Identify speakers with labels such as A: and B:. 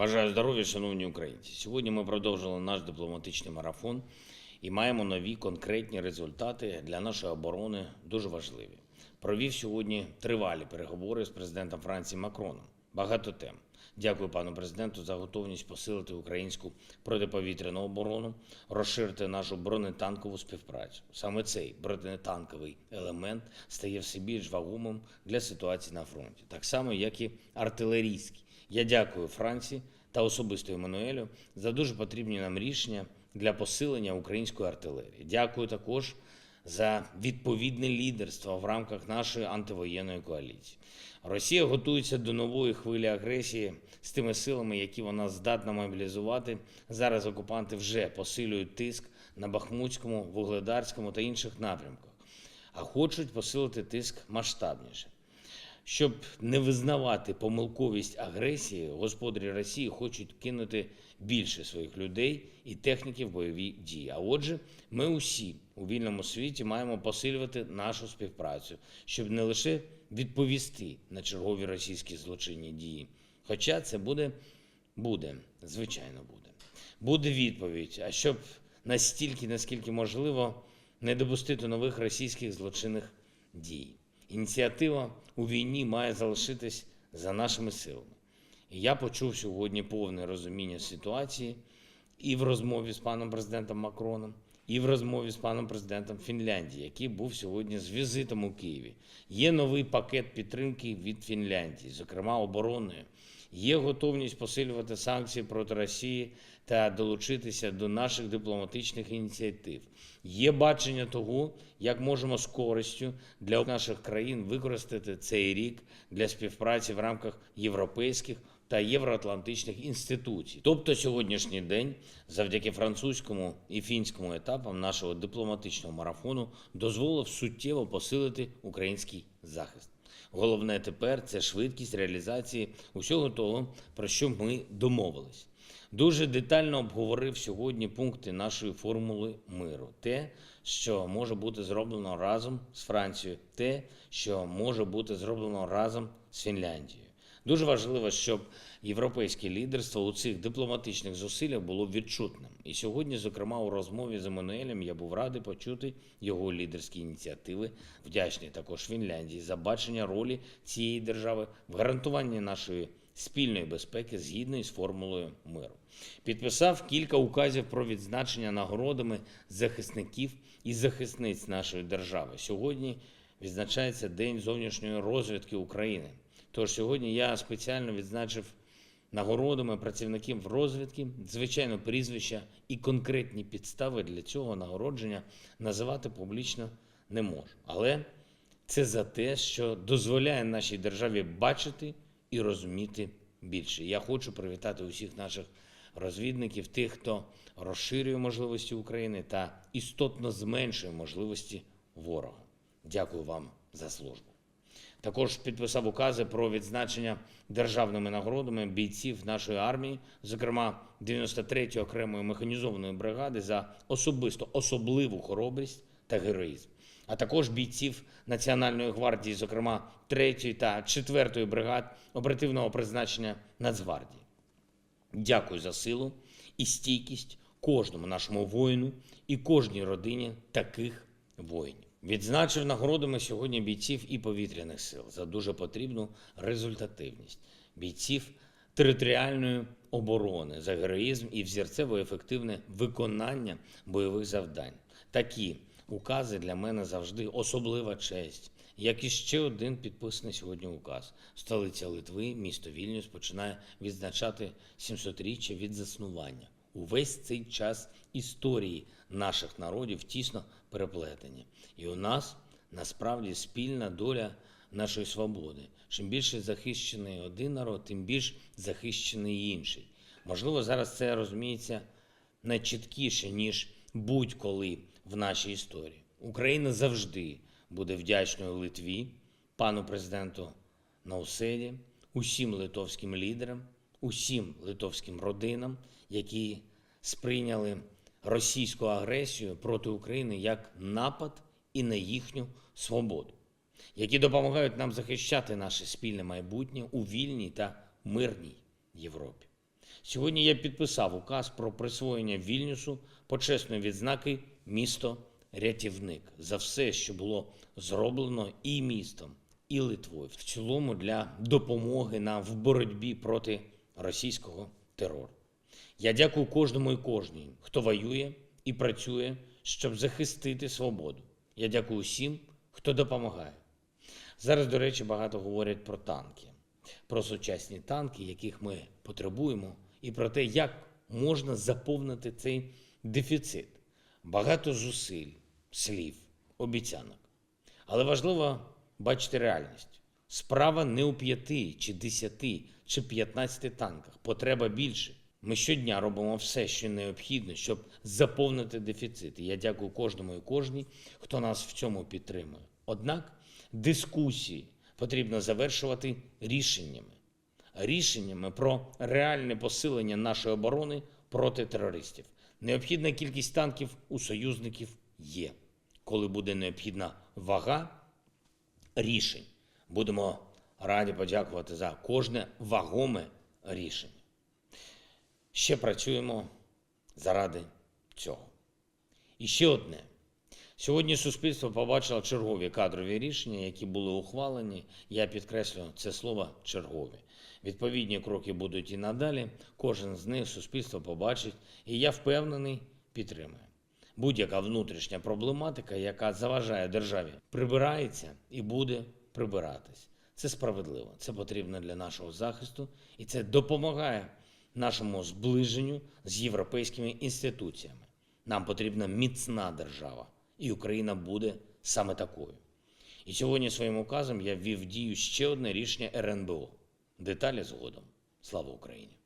A: Бажаю здоров'я, шановні українці. Сьогодні ми продовжили наш дипломатичний марафон і маємо нові конкретні результати для нашої оборони дуже важливі. Провів сьогодні тривалі переговори з президентом Франції Макроном. Багато тем. Дякую пану президенту за готовність посилити українську протиповітряну оборону, розширити нашу бронетанкову співпрацю. Саме цей бронетанковий елемент стає все більш вагомим для ситуації на фронті, так само як і артилерійський. Я дякую Франції та особисто Еммануелю за дуже потрібні нам рішення для посилення української артилерії. Дякую також за відповідне лідерство в рамках нашої антивоєнної коаліції. Росія готується до нової хвилі агресії з тими силами, які вона здатна мобілізувати. Зараз окупанти вже посилюють тиск на Бахмутському, Вугледарському та інших напрямках, а хочуть посилити тиск масштабніше. Щоб не визнавати помилковість агресії, господарі Росії хочуть кинути більше своїх людей і техніки в бойові дії. А отже, ми усі у вільному світі маємо посилювати нашу співпрацю, щоб не лише відповісти на чергові російські злочинні дії. Хоча це буде, буде, звичайно, буде. Буде відповідь. А щоб настільки, наскільки можливо, не допустити нових російських злочинних дій. Ініціатива у війні має залишитись за нашими силами. І я почув сьогодні повне розуміння ситуації і в розмові з паном президентом Макроном, і в розмові з паном президентом Фінляндії, який був сьогодні з візитом у Києві. Є новий пакет підтримки від Фінляндії, зокрема оборонної. Є готовність посилювати санкції проти Росії та долучитися до наших дипломатичних ініціатив. Є бачення того, як можемо з користю для наших країн використати цей рік для співпраці в рамках європейських та євроатлантичних інституцій. Тобто сьогоднішній день, завдяки французькому і фінському етапам нашого дипломатичного марафону, дозволив суттєво посилити український захист. Головне тепер це швидкість реалізації усього того, про що ми домовились. Дуже детально обговорив сьогодні пункти нашої формули миру. Те, що може бути зроблено разом з Францією, те, що може бути зроблено разом з Фінляндією. Дуже важливо, щоб європейське лідерство у цих дипломатичних зусиллях було відчутним. І сьогодні, зокрема, у розмові з Еммануелем я був радий почути його лідерські ініціативи. Вдячний також Фінляндії за бачення ролі цієї держави в гарантуванні нашої спільної безпеки згідно із формулою миру. Підписав кілька указів про відзначення нагородами захисників і захисниць нашої держави. Сьогодні відзначається День зовнішньої розвідки України. Тож сьогодні я спеціально відзначив нагородами працівників розвідки, звичайно, прізвища і конкретні підстави для цього нагородження називати публічно не можу. Але це за те, що дозволяє нашій державі бачити і розуміти більше. Я хочу привітати усіх наших розвідників, тих, хто розширює можливості України та істотно зменшує можливості ворога. Дякую вам за службу. Також підписав укази про відзначення державними нагородами бійців нашої армії, зокрема 93-ї окремої механізованої бригади за особисто особливу хоробрість та героїзм, а також бійців Національної гвардії, зокрема 3-ї та 4-ї бригад оперативного призначення Нацгвардії. Дякую за силу і стійкість кожному нашому воїну і кожній родині таких воїнів. Відзначив нагородами сьогодні бійців і повітряних сил за дуже потрібну результативність, бійців територіальної оборони за героїзм і взірцево ефективне виконання бойових завдань. Такі укази для мене завжди особлива честь. Як і ще один підписаний сьогодні указ. Столиця Литви, місто Вільнюс, починає відзначати 700-річчя від заснування. Увесь цей час історії наших народів тісно переплетені. І у нас насправді спільна доля нашої свободи. Чим більше захищений один народ, тим більш захищений інший. Можливо, зараз це розуміється найчіткіше, ніж будь-коли в нашій історії. Україна завжди буде вдячною Литві, пану президенту Науседі, усім литовським лідерам, усім литовським родинам, які сприйняли російську агресію проти України як напад і на їхню свободу, які допомагають нам захищати наше спільне майбутнє у вільній та мирній Європі. Сьогодні я підписав указ про присвоєння Вільнюсу почесної відзнаки місто рятівник за все, що було зроблено і містом, і Литвою в цілому для допомоги нам в боротьбі проти російського терору. Я дякую кожному і кожній, хто воює і працює, щоб захистити свободу. Я дякую всім, хто допомагає. Зараз, до речі, багато говорять про танки, про сучасні танки, яких ми потребуємо, і про те, як можна заповнити цей дефіцит. Багато зусиль, слів, обіцянок. Але важливо бачити реальність. Справа не у п'яти, чи десяти, чи п'ятнадцяти танках. Потреба більше. Ми щодня робимо все, що необхідно, щоб заповнити дефіцит. І я дякую кожному і кожній, хто нас в цьому підтримує. Однак дискусії потрібно завершувати рішеннями. Рішеннями про реальне посилення нашої оборони проти терористів. Необхідна кількість танків у союзників є. Коли буде необхідна вага рішень, будемо раді подякувати за кожне вагоме рішення. Ще працюємо заради цього. І ще одне. Сьогодні суспільство побачило чергові кадрові рішення, які були ухвалені. Я підкреслю це слово чергові. Відповідні кроки будуть і надалі. Кожен з них суспільство побачить, і я впевнений, підтримує. Будь-яка внутрішня проблематика, яка заважає державі, прибирається і буде прибиратись. Це справедливо, це потрібно для нашого захисту, і це допомагає нашому зближенню з європейськими інституціями. Нам потрібна міцна держава, і Україна буде саме такою. І сьогодні своїм указом я ввів дію ще одне рішення РНБО. Деталі згодом. Слава Україні!